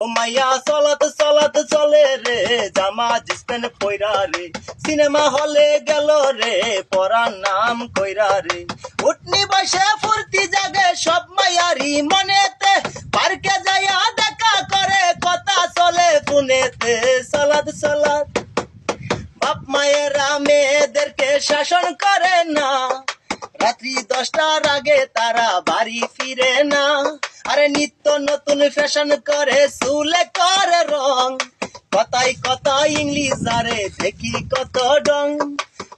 মাইয়া চলত চলত চলে রে, জামা জিসপেন পয়রা রে। সিনেমা হলে গেল রে পরার নাম কইরা রে। উঠনি বসে ফুর্তি জাগে সব মায়ারি মনেতে। পার্কে যাইয়া দেখা করে, কথা চলে পুনেতে সালাদ সালাদ বাপ মায়েরা মেয়েদেরকে শাসন করে না। রাত্রি দশটার আগে তারা বাড়ি ফিরে না। আরে নিত্য নতুন ফ্যাশন করে, চুলে করে রং। কথাই কথা ইংলিশ আরে দেখি কত ডং।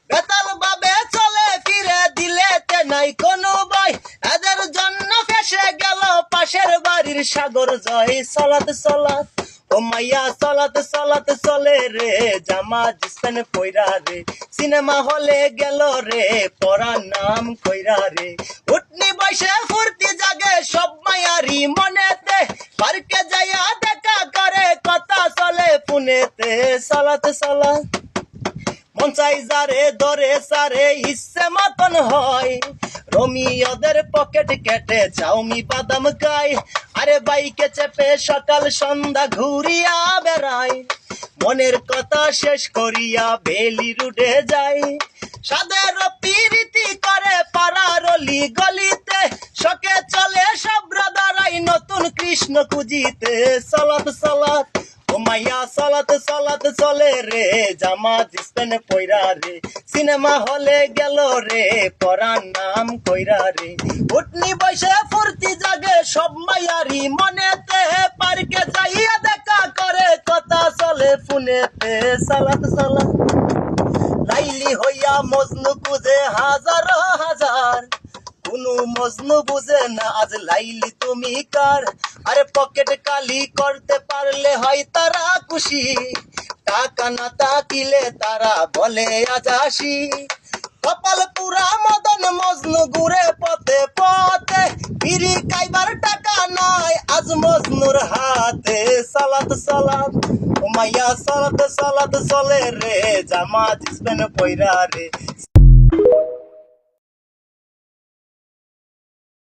বেতাল ভাবে চলে, ফিরে দিলে নাই কোনো ভাই এদের জন্য ফেসে গেল পাশের বাড়ির সাগর জয়। সলাত সলাত, ও মাইয়া চলাত চলাত চলে রে। জামা জিসেন কইরা রে। সিনেমা হলে গেল রে, পড়ার নাম কইরা রে। যাইয়া দেখা করে কথা চলে পুনেতে সালাত মন চাই যারে দরে সারে ইচ্ছে মতন হয় রমিওদের পকেট কেটে চাউমি বাদাম খাই আরে বাইকে চেপে সকাল সন্ধ্যা ঘুরিয়া বেড়ায় মনের কথা শেষ করিয়া বেলি রুটে যায় সাদের পিরিতি কৃষ্ণ খুঁজিতে সালাত সালাত। ও মাইয়া, সালাত সালাত চলে রে। জামা জিসপেন পয়রা রে। সিনেমা হলে গেল রে। পরার নাম কইরা রে। উঠনি বসে ফুর্তি জাগে সব মায়ারি মনেতে পার্কে যাইয়া দেখা করে। কথা চলে ফোনেতে। সালাত সালাত। লাইলি হইয়া মজনু বুঝে হাজার হাজার। কোনো মজনু বুঝে না। আজ লাইলি তুমি কার? আরে পকেট কালি করতে পারলে হয় তারা খুশি। টাকা না তাকিলে তারা বলে, আজ আসি। কপাল পুরা মদন মজনু ঘুরে পথে পথে বিড়ি খাইবার টাকা নাই। আজ মজনুর হাতে সালাদ সালাদ। ও মাইয়া, সালাদ সালাত চলে রে জামা জিসবেন পয়রা রে।